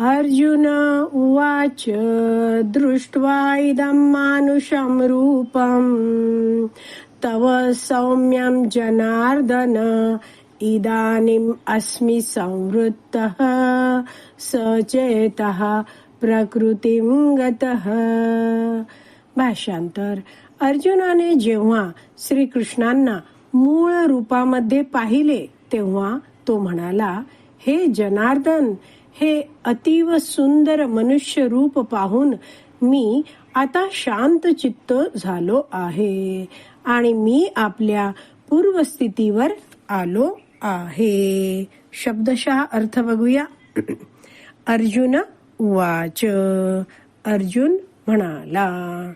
अर्जुन उवाच दृष्ट्वा इदं मानुषं रूपं तव सौम्यं जनार्दन इदानीम् अस्मि संवृत्तः। सचेतः प्रकृतीं गतः। भाषांतर। अर्जुनाने जेव्हा श्रीकृष्णांना मूळ रूपामध्ये पाहिले तेव्हा तो म्हणाला हे जनार्दन हे अतीव सुंदर मनुष्य रूप पाहून मी आता शांत चित्त झालो आहे आणि मी आपल्या पूर्वस्थितीवर आलो आहे. शब्दशः अर्थ बघूया. अर्जुन वाच अर्जुन म्हणाला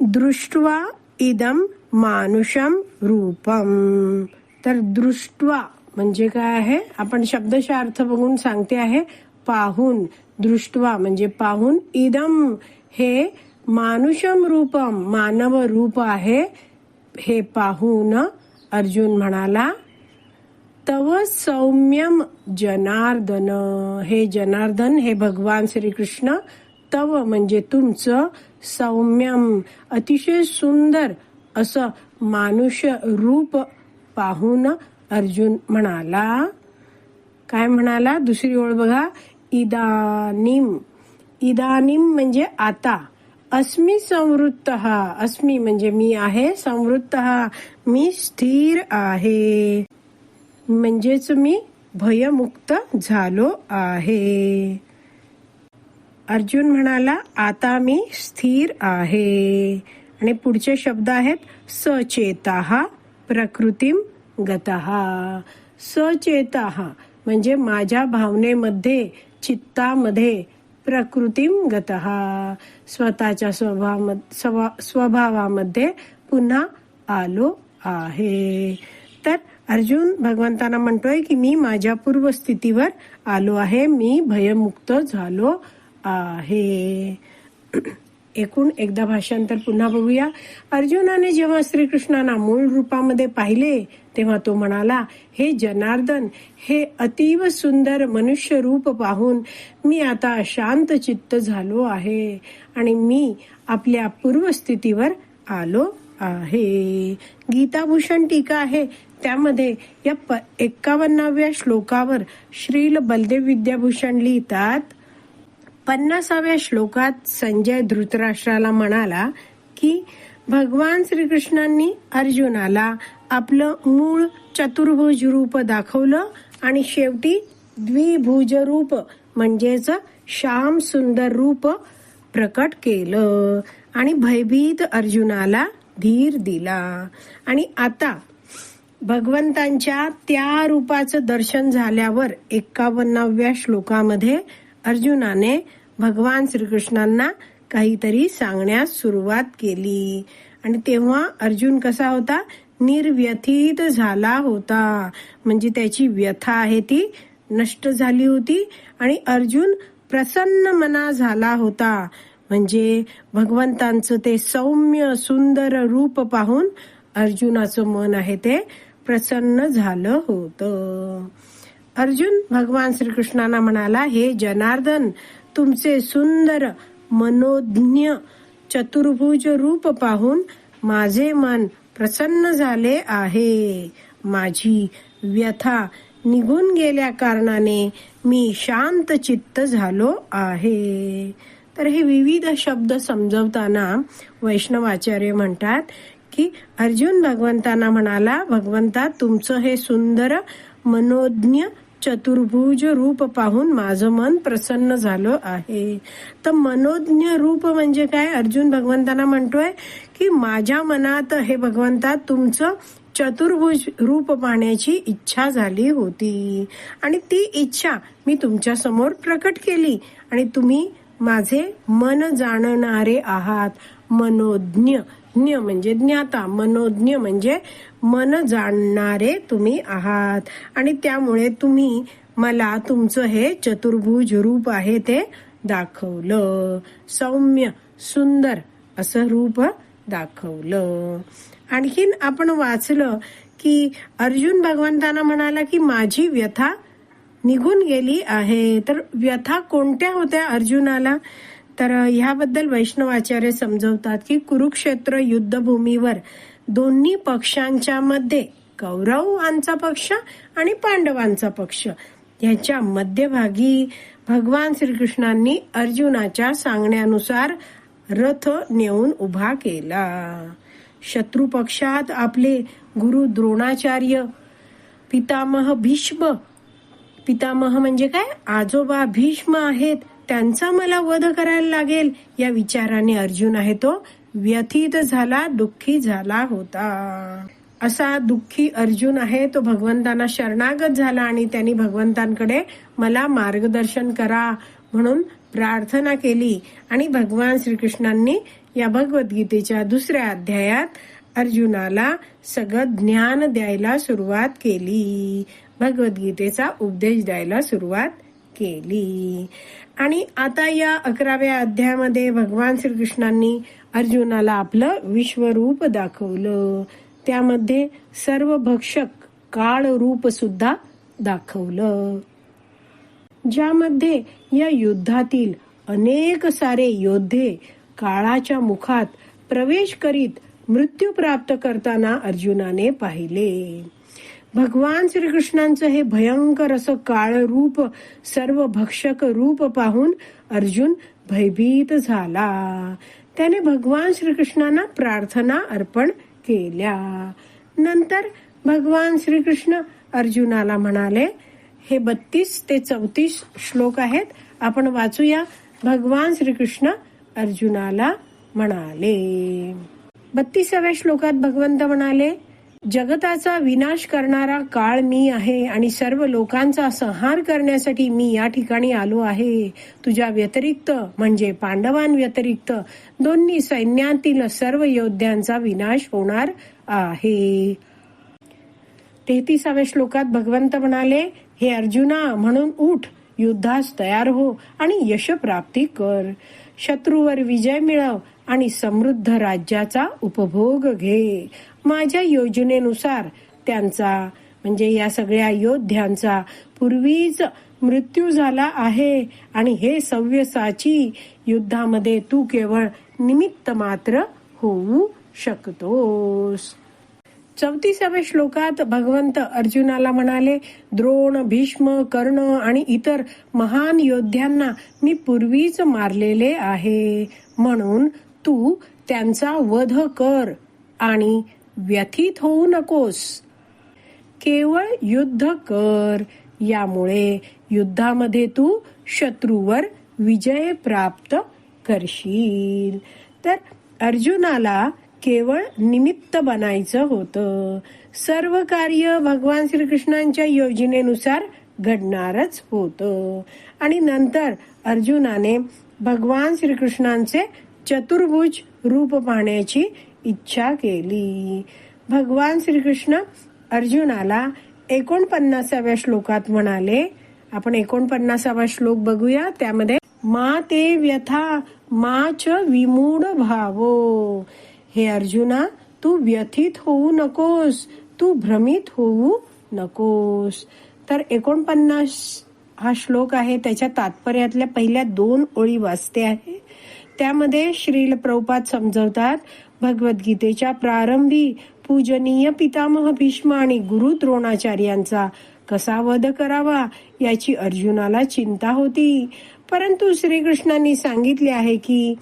दृष्ट्वा इदम मानुषम रूपम. तर दृष्ट्वा म्हणजे काय आहे? आपण शब्दशः अर्थ बघून सांगते आहे पाहून दृष्ट्वा म्हणजे पाहून इदम हे मानुषम रूपम मानव रूप आहे हे पाहून अर्जुन म्हणाला तव सौम्यम जनार्दन. हे जनार्दन हे भगवान श्रीकृष्ण तव म्हणजे तुमचं सौम्यम अतिशय सुंदर असं मानुष रूप पाहून अर्जुन म्हणाला. काय म्हणाला? दुसरी ओळ बघा. इदानिम. इदानिम म्हणजे आता. अस्मी संवृत्त. अस्मी म्हणजे मी आहे संवृत्त. मी स्थिर आहे. म्हणजेच मी भयमुक्त झालो आहे. अर्जुन म्हणाला आता मी स्थिर आहे. आणि पुढचे शब्द आहेत सचेता. प्रकृतीम गतहा सचेता म्हणजे माझ्या भावनेमध्ये चित्तामध्ये प्रकृतीम गतहा स्वतःच्या स्वभाव स्वभावामध्ये पुन्हा आलो आहे. तर अर्जुन भगवंतांना म्हणतोय की मी माझ्या पूर्वस्थितीवर आलो आहे. मी भयमुक्त झालो आहे. एकूण एकदा भाषांतर पुन्हा बघूया. अर्जुनाने जेव्हा श्रीकृष्णांना मूळ रूपामध्ये पाहिले तेव्हा तो म्हणाला हे जनार्दन हे अतीव सुंदर मनुष्य रूप पाहून मी आता शांत चित्त झालो आहे आणि मी आपल्या पूर्वस्थितीवर आलो आहे. गीताभूषण टीका आहे. त्यामध्ये या प एक्कावन्नाव्या श्लोकावर श्रील बलदेव विद्याभूषण लिहितात पन्नासाव्या श्लोकात संजय धृतराष्ट्राला म्हणाला की भगवान श्रीकृष्णांनी अर्जुनाला आपलं मूळ चतुर्भुज रूप दाखवलं आणि शेवटी द्विभुज रूप म्हणजेच श्याम सुंदर रूप प्रकट केलं आणि भयभीत अर्जुनाला धीर दिला. आणि आता भगवंतांच्या त्या रूपाचं दर्शन झाल्यावर एक्कावन्नाव्या श्लोकामध्ये अर्जुनाने भगवान श्रीकृष्णांना काहीतरी सांगण्यास सुरुवात केली. आणि तेव्हा अर्जुन कसा होता? निर्व्यथित झाला होता. म्हणजे त्याची व्यथा आहे ती नष्ट झाली होती आणि अर्जुन प्रसन्न मना झाला होता. म्हणजे भगवंतांचं ते सौम्य सुंदर रूप पाहून अर्जुनाचं मन आहे ते प्रसन्न झालं होतं. अर्जुन भगवान श्रीकृष्णांना म्हणाला हे जनार्दन तुमचे सुंदर मनोज्ञ चतुर्भुज रूप पाहून माझे मन प्रसन्न झाले आहे. माझी व्यथा निघून गेल्या कारणाने मी शांत चित्त झालो आहे. तर हे विविध शब्द समजवताना वैष्णवाचार्य म्हणतात की अर्जुन भगवंतांना म्हणाला भगवंता तुमचं हे सुंदर मनोज्ञ चतुर्भुज रूप पाहून माझं मन प्रसन्न झालं आहे. तर मनोज्ञ रूप म्हणजे काय? अर्जुन भगवंतांना म्हणतोय की माझ्या मनात हे भगवंता तुमचं चतुर्भुज रूप पाहण्याची इच्छा झाली होती. आणि ती इच्छा मी तुमच्यासमोर प्रकट केली. आणि तुम्ही माझे मन जाणणारे आहात. मनोज्ञ. ज्ञ म्हणजे ज्ञाता मनोज्ञ म्हणजे मन जाणणारे तुम्ही आहात. आणि त्यामुळे तुम्ही मला तुमचं हे चतुर्भुज रूप आहे ते दाखवलं. सौम्य सुंदर असं रूप दाखवलं. आणखीन आपण वाचलं की अर्जुन भगवंतांना म्हणाला की माझी व्यथा निघून गेली आहे. तर व्यथा कोणत्या होत्या अर्जुनाला? तर ह्याबद्दल वैष्णवाचार्य समजवतात की कुरुक्षेत्र युद्धभूमीवर दोन्ही पक्षांच्या मध्ये कौरवांचा पक्ष आणि पांडवांचा पक्ष. ह्याच्या मध्यभागी भगवान श्रीकृष्णांनी अर्जुनाच्या सांगण्यानुसार रथ नेऊन उभा केला. शत्रू पक्षात आपले गुरु द्रोणाचार्य पितामह भीष्म पितामह म्हणजे काय? आजोबा भीष्म आहेत. त्यांचा मला वध करायला लागेल या विचाराने अर्जुन आहे तो व्यथित झाला दुःखी झाला होता. असा दुःखी अर्जुन आहे तो भगवंतांना शरणागत झाला आणि त्यांनी भगवंतांकडे मला मार्गदर्शन करा म्हणून प्रार्थना केली. आणि भगवान श्रीकृष्णांनी या भगवद्गीतेच्या दुसऱ्या अध्यायात अर्जुनाला सगळं ज्ञान द्यायला सुरुवात केली. भगवद्गीतेचा उपदेश द्यायला सुरुवात केली. आणि आता या अकराव्या अध्यायामध्ये भगवान श्रीकृष्णांनी अर्जुनाला आपलं विश्वरूप दाखवलं. त्यामध्ये सर्व भक्षक काळ रूप सुद्धा दाखवलं. ज्यामध्ये या युद्धातील अनेक सारे योद्धे काळाच्या मुखात प्रवेश करीत मृत्यू प्राप्त करताना अर्जुनाने पाहिले. भगवान श्रीकृष्णांचं हे भयंकर असं काळ रूप सर्व भक्षक रूप पाहून अर्जुन भयभीत झाला. त्याने भगवान श्रीकृष्णांना प्रार्थना अर्पण केल्या. नंतर भगवान श्रीकृष्ण अर्जुनाला म्हणाले हे बत्तीस ते चौतीस श्लोक आहेत. आपण वाचूया. भगवान श्रीकृष्ण अर्जुनाला म्हणाले. बत्तीसाव्या श्लोकात भगवंत म्हणाले जगताचा विनाश करणारा काळ मी आहे आणि सर्व लोकांचा संहार करण्यासाठी मी या ठिकाणी आलो आहे. तुझ्या व्यतिरिक्त म्हणजे पांडवां व्यतिरिक्त दोन्ही सैन्यातील सर्व योद्ध्यांचा विनाश होणार आहे. तेहतीसाव्या श्लोकात भगवंत म्हणाले हे अर्जुना म्हणून उठ युद्धास तयार हो आणि यश प्राप्ती कर. शत्रूवर विजय मिळव आणि समृद्ध राज्याचा उपभोग घे. माझ्या योजनेनुसार त्यांचा म्हणजे या सगळ्या योद्ध्यांचा पूर्वीच मृत्यू झाला आहे आणि हे सव्यसाची युद्धामध्ये तू केवळ निमित्त मात्र होऊ शकतोस. चौतीसाव्या श्लोकात भगवंत अर्जुनाला म्हणाले द्रोण भीष्म कर्ण आणि इतर महान योद्ध्यांना मी पूर्वीच मारलेले आहे. म्हणून तू त्यांचा वध कर आणि व्यथित होऊ नकोस. केवळ युद्ध कर. यामुळे युद्धामध्ये तू शत्रूवर विजय प्राप्त करशील. तर अर्जुनाला केवळ निमित्त बनायचं होतं. सर्व कार्य भगवान श्रीकृष्णांच्या योजनेनुसार घडणारच होतं. आणि नंतर अर्जुनाने भगवान श्रीकृष्णांचे चतुर्भुज रूप पाहण्याची इच्छा केली. भगवान श्रीकृष्ण अर्जुनाला एकोणपन्नासाव्या श्लोकात म्हणाले आपण एकोणपन्नासावा श्लोक बघूया. त्यामध्ये मा ते व्यथा मा च विमूढ भावो. हे अर्जुना तू व्यथित होऊ नकोस तू भ्रमित होऊ नकोस. तर एकोणपन्नास हा श्लोक आहे. त्याच्या तात्पर्यातल्या पहिल्या दोन ओळी वाचते आहे. त्यामध्ये श्रील प्रभुपाद समजवतात. भगवद्गीतेच्या प्रारंभी पूजनीय पितामह भीष्म आणि गुरु द्रोणाचार्यांचा कसा वध करावा याची अर्जुनाला चिंता होती. परंतु श्रीकृष्णांनी सांगितले आहे की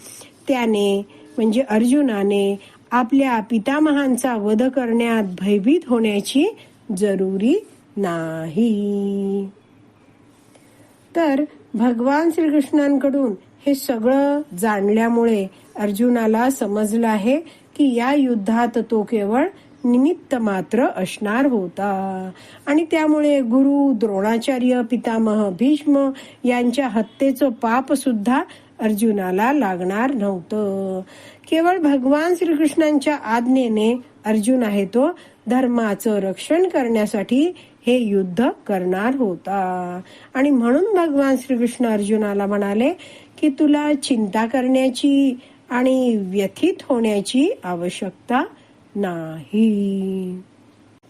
त्याने म्हणजे अर्जुनाने आपल्या पितामहांचा वध करण्यात भयभीत होण्याची जरुरी नाही. तर भगवान श्रीकृष्णांकडून हे सगळं जाणल्यामुळे अर्जुनाला समजलं आहे की या युद्धात तो केवळ निमित्त मात्र असणार होता. आणि त्यामुळे गुरु द्रोणाचार्य पितामह भीष्म यांच्या हत्येचं पाप सुद्धा अर्जुनाला लागणार नव्हतं. केवळ भगवान श्रीकृष्णांच्या आज्ञेने अर्जुन आहे तो धर्माचं रक्षण करण्यासाठी हे युद्ध करणार होता. आणि म्हणून भगवान श्रीकृष्ण अर्जुनाला म्हणाले की तुला चिंता करण्याची आणि व्यथित होण्याची आवश्यकता नाही.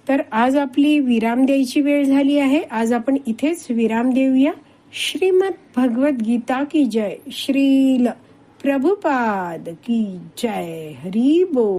तर आज आपली विराम द्यायची वेळ झाली आहे. आज आपण इथेच विराम देऊया. श्रीमद भगवत गीता की जय. श्रील प्रभुपाद की जय. हरी बोल.